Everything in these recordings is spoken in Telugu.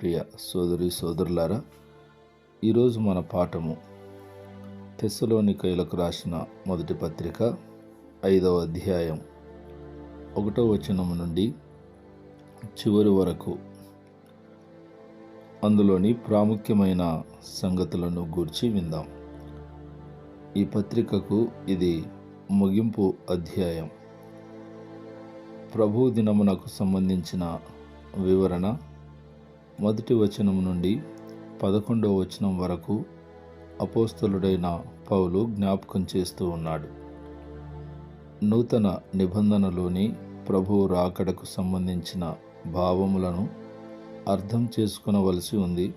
ప్రియ సోదరి సోదరులారా ఈరోజు మన పాఠము తెస్సలోనికైలకు రాసిన మొదటి పత్రిక ఐదవ అధ్యాయం ఒకటో వచనము నుండి చివరి వరకు. అందులోని ప్రాముఖ్యమైన సంగతులను గూర్చి విందాం. ఈ పత్రికకు ఇది ముగింపు అధ్యాయం. ప్రభు దినమునకు సంబంధించిన వివరణ మొదటి వచనం నుండి పదకొండవ వచనం వరకు అపోస్తలుడైన పౌలు జ్ఞాపకం చేస్తూ ఉన్నాడు. నూతన నిబంధనలోని ప్రభువు రాకడకు సంబంధించిన భావములను అర్థం చేసుకునవలసి ఉంది.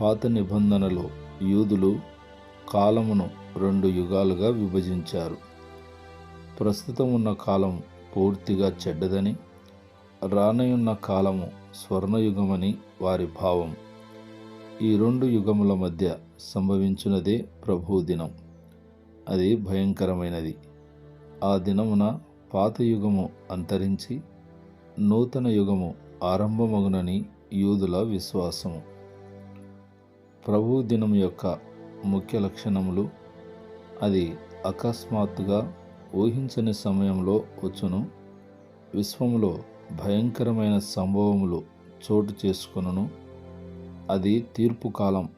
పాత నిబంధనలో యూదులు కాలమును రెండు యుగాలుగా విభజించారు. ప్రస్తుతం ఉన్న కాలం పూర్తిగా చెడ్డదని రానయున్న కాలము స్వర్ణయుగమని వారి భావం. ఈ రెండు యుగముల మధ్య సంభవించినదే ప్రభు దినం. అది భయంకరమైనది. ఆ దినమున పాత యుగము అంతరించి నూతన యుగము ఆరంభమగునని యూదుల విశ్వాసము. ప్రభు దినం యొక్క ముఖ్య లక్షణములు అది అకస్మాత్తుగా ఊహించని సమయంలో వచ్చును. విశ్వములో భయంకరమైన సంభవములు చోటు చేసుకొనును. అది తీర్పు కాలం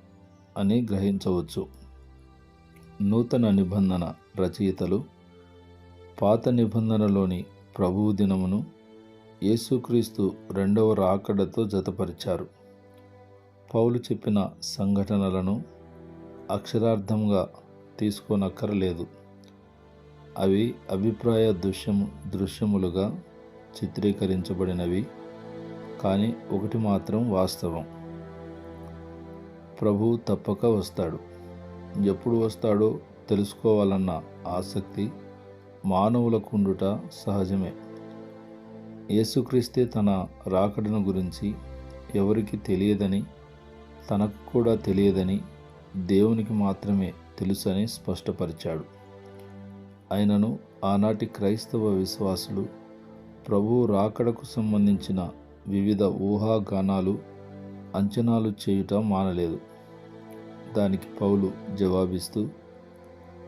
అని గ్రహించవచ్చు. నూతన నిబంధన రచయితలు పాత నిబంధనలోని ప్రభువు దినమును యేసుక్రీస్తు రెండవ రాకడతో జతపరిచారు. పౌలు చెప్పిన సంఘటనలను అక్షరార్థంగా తీసుకోనక్కరలేదు. అవి అభిప్రాయ దృశ్యము దృశ్యములుగా చిత్రీకరించబడినవి కానీ ఒకటి మాత్రం వాస్తవం. ప్రభు తప్పక వస్తాడు. ఎప్పుడు వస్తాడో తెలుసుకోవాలన్న ఆసక్తి మానవులకు ఉండుట సహజమే. యేసుక్రీస్తే తన రాకడను గురించి ఎవరికి తెలియదని తనకు కూడా తెలియదని దేవునికి మాత్రమే తెలుసని స్పష్టపరిచాడు. ఆయనను ఆనాటి క్రైస్తవ విశ్వాసులు ప్రభు రాకడకు సంబంధించిన వివిధ ఊహాగానాలు అంచనాలు చేయుట మానలేదు. దానికి పౌలు జవాబిస్తూ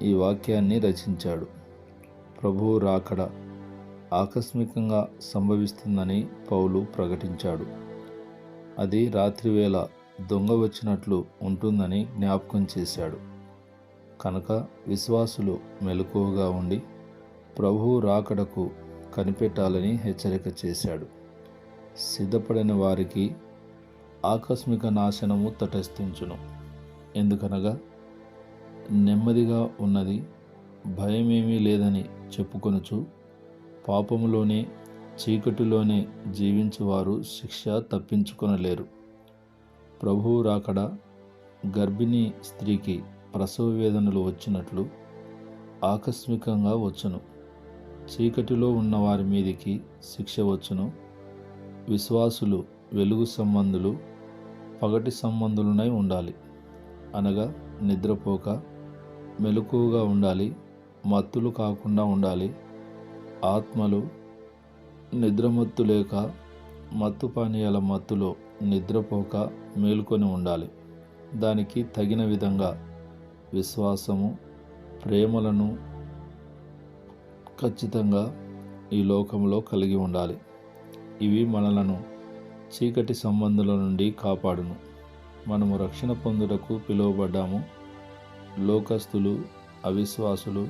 ఈ వాక్యాన్ని రచించాడు. ప్రభువు రాకడ ఆకస్మికంగా సంభవిస్తుందని పౌలు ప్రకటించాడు. అది రాత్రివేళ దొంగ వచ్చినట్లు ఉంటుందని జ్ఞాపకం చేశాడు. కనుక విశ్వాసులు మెలకువగా ఉండి ప్రభువు రాకడకు కనిపెట్టాలని హెచ్చరిక చేశాడు. సిద్ధపడిన వారికి ఆకస్మిక నాశనము తటస్థించును. ఎందుకనగా నెమ్మదిగా ఉన్నది భయమేమీ లేదని చెప్పుకొనుచు పాపములోనే చీకటిలోనే జీవించేవారు శిక్ష తప్పించుకొనలేరు. ప్రభువు రాకడ గర్భిణీ స్త్రీకి ప్రసవ వేదనలు వచ్చినట్లు ఆకస్మికంగా వచ్చును. చీకటిలో ఉన్న వారి మీదికి శిక్ష వచ్చును. విశ్వాసులు వెలుగు సంబంధులు పగటి సంబంధులునై ఉండాలి. అనగా నిద్రపోక మెలకువగా ఉండాలి మత్తులు కాకుండా ఉండాలి. ఆత్మలు నిద్రమత్తు లేక మత్తు పానీయాల మత్తులో నిద్రపోక మేలుకొని ఉండాలి. దానికి తగిన విధంగా విశ్వాసము ప్రేమలను ఖచ్చితంగా ఈ లోకంలో కలిగి ఉండాలి. ఇవి మనలను చీకటి సంబంధుల నుండి కాపాడును. మనము రక్షణ పొందుటకు పిలువబడ్డాము. లోకస్తులు అవిశ్వాసులు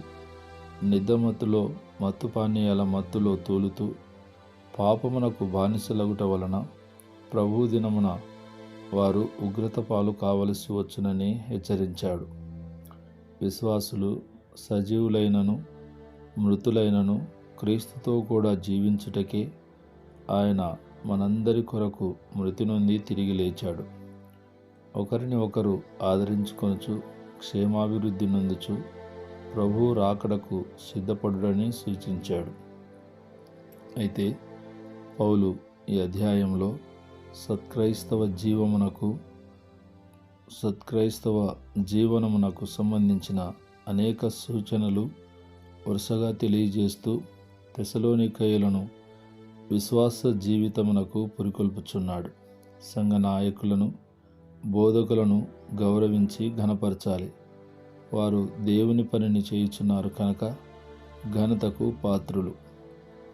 నిద్రమత్తులో మత్తు పానీయాల మత్తులో తూలుతూ పాపమునకు బానిసలగుట వలన ప్రభు దినమున వారు ఉగ్రత పాలు కావలసి వచ్చునని హెచ్చరించాడు. విశ్వాసులు సజీవులైనను మృతులైనను క్రీస్తుతో కూడా జీవించుటకే ఆయన మనందరి కొరకు మృతి నుండి తిరిగి లేచాడు. ఒకరిని ఒకరు ఆదరించుకొనుచు క్షేమాభివృద్ధి నొందుచు ప్రభు రాకడకు సిద్ధపడుడని సూచించాడు. అయితే పౌలు ఈ అధ్యాయంలో సత్క్రైస్తవ జీవమునకు సత్క్రైస్తవ జీవనమునకు సంబంధించిన అనేక సూచనలు వరుసగా తెలియజేస్తూ తెసలోనికయులను విశ్వాస జీవితమునకు పురికొల్పుచున్నాడు. సంఘ నాయకులను బోధకులను గౌరవించి ఘనపరచాలి. వారు దేవుని పనిని చేయుచున్నారు కనుక ఘనతకు పాత్రులు.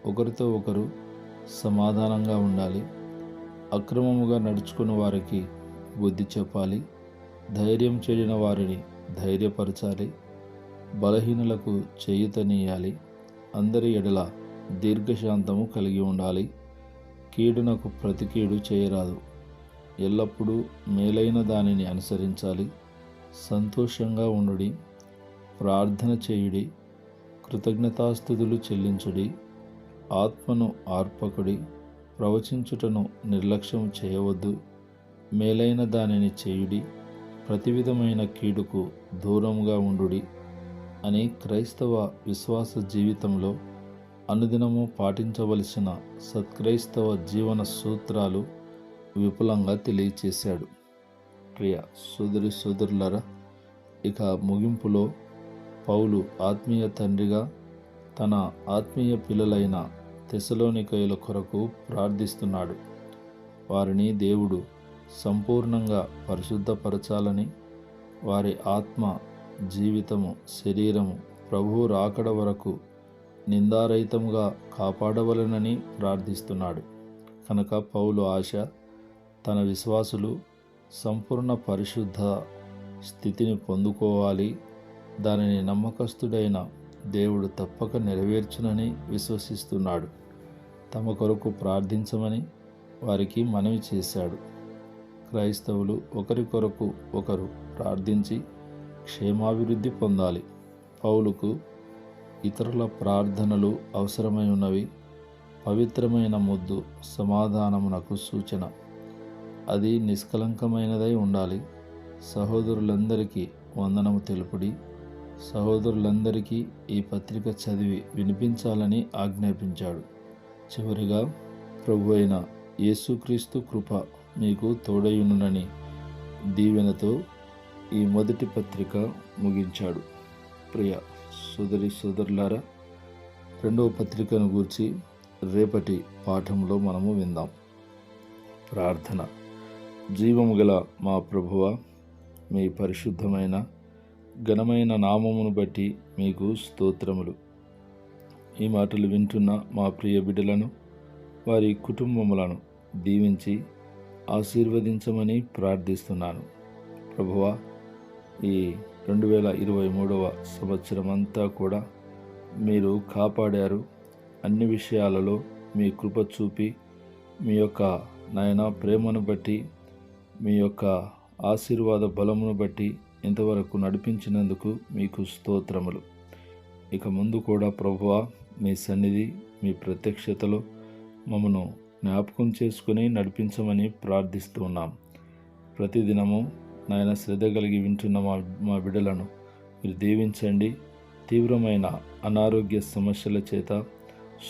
ఒకరితో ఒకరు సమాధానంగా ఉండాలి. అక్రమముగా నడుచుకున్న వారికి బుద్ధి చెప్పాలి. ధైర్యం చెడిన వారిని ధైర్యపరచాలి. బలహీనులకు చేయుతనీయాలి అందరి ఎడల దీర్ఘశాంతము కలిగి ఉండాలి. కీడునకు ప్రతికీడు చేయరాదు. ఎల్లప్పుడూ మేలైన దానిని అనుసరించాలి. సంతోషంగా ఉండుడి. ప్రార్థన చేయుడి. కృతజ్ఞతాస్థుతులు చెల్లించుడి. ఆత్మను ఆర్పకుడి. ప్రవచించుటను నిర్లక్ష్యం చేయవద్దు. మేలైన దానిని చేయుడి. ప్రతి విధమైన కీడుకు దూరంగా ఉండుడి. అని క్రైస్తవ విశ్వాస జీవితంలో అనుదినము పాటించవలసిన సత్క్రైస్తవ జీవన సూత్రాలు విపులంగా తెలియచేశాడు. ప్రియ సోదరి సోదరులరా ఇక ముగింపులో పౌలు ఆత్మీయ తండ్రిగా తన ఆత్మీయ పిల్లలైన తెసలోనికయుల కొరకు ప్రార్థిస్తున్నాడు. వారిని దేవుడు సంపూర్ణంగా పరిశుద్ధపరచాలని వారి ఆత్మ జీవితము శరీరము ప్రభువు రాకడ వరకు నిందారహితముగా కాపాడవలనని ప్రార్థిస్తున్నాడు. కనుక పౌలు ఆశ తన విశ్వాసులు సంపూర్ణ పరిశుద్ధ స్థితిని పొందుకోవాలి. దానిని నమ్మకస్తుడైన దేవుడు తప్పక నెరవేర్చునని విశ్వసిస్తున్నాడు. తమ కొరకు ప్రార్థించమని వారికి మనవి చేశాడు. క్రైస్తవులు ఒకరి కొరకు ఒకరు ప్రార్థించి క్షేమాభివృద్ధి పొందాలి. పౌలుకు ఇతరుల ప్రార్థనలు అవసరమై ఉన్నవి పవిత్రమైన ముద్దు సమాధానమునకు సూచన. అది నిష్కలంకమైనదై ఉండాలి. సహోదరులందరికీ వందనము తెలుపుడి. సహోదరులందరికీ ఈ పత్రిక చదివి వినిపించాలని ఆజ్ఞాపించాడు. చివరిగా ప్రభు అయిన యేసుక్రీస్తు కృప మీకు తోడయునునని దీవెనతో ఈ మొదటి పత్రిక ముగించాడు. ప్రియ సోదరి సోదరులారా రెండవ పత్రికను గూర్చి రేపటి పాఠంలో మనము విందాం. ప్రార్థన. జీవము గల మా ప్రభువ మీ పరిశుద్ధమైన ఘనమైన నామమును బట్టి మీకు స్తోత్రములు. ఈ మాటలు వింటున్న మా ప్రియ బిడ్డలను వారి కుటుంబములను దీవించి ఆశీర్వదించమని ప్రార్థిస్తున్నాను. ప్రభువా ఈ రెండు వేల ఇరవై మూడవ సంవత్సరం అంతా కూడా మీరు కాపాడారు. అన్ని విషయాలలో మీ కృప చూపి మీ యొక్క నాయన ప్రేమను బట్టి మీ యొక్క ఆశీర్వాద బలమును బట్టి ఇంతవరకు నడిపించినందుకు మీకు స్తోత్రములు. ఇక ముందు కూడా ప్రభువ మీ సన్నిధి మీ ప్రత్యక్షతలో మమ్మను జ్ఞాపకం చేసుకుని నడిపించమని ప్రార్థిస్తున్నాం. ప్రతిదినము నాయన శ్రద్ధ కలిగి వింటున్న మా మా బిడ్డలను మీరు దీవించండి. తీవ్రమైన అనారోగ్య సమస్యల చేత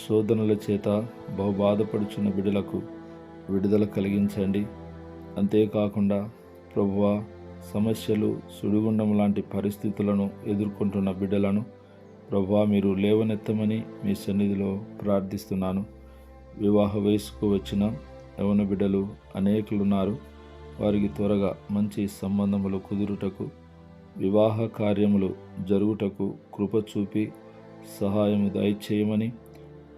శోధనల చేత బహు బాధపడుచున్న బిడ్డలకు విడుదల కలిగించండి. అంతేకాకుండా ప్రభువ సమస్యలు సుడిగుండం లాంటి పరిస్థితులను ఎదుర్కొంటున్న బిడ్డలను ప్రభువా మీరు లేవనెత్తమని మీ సన్నిధిలో ప్రార్థిస్తున్నాను. వివాహ వయసుకు వచ్చిన యవన బిడ్డలు అనేకులున్నారు. వారికి త్వరగా మంచి సంబంధములు కుదురుటకు వివాహ కార్యములు జరుగుటకు కృప చూపి సహాయము దయచేయమని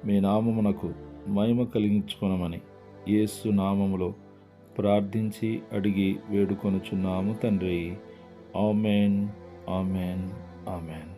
మీ నామమునకు మహిమ కలిగించుకొనమని యేసు నామములో ప్రార్థించి అడిగి వేడుకొనుచున్నాము తండ్రి. Amen amen amen.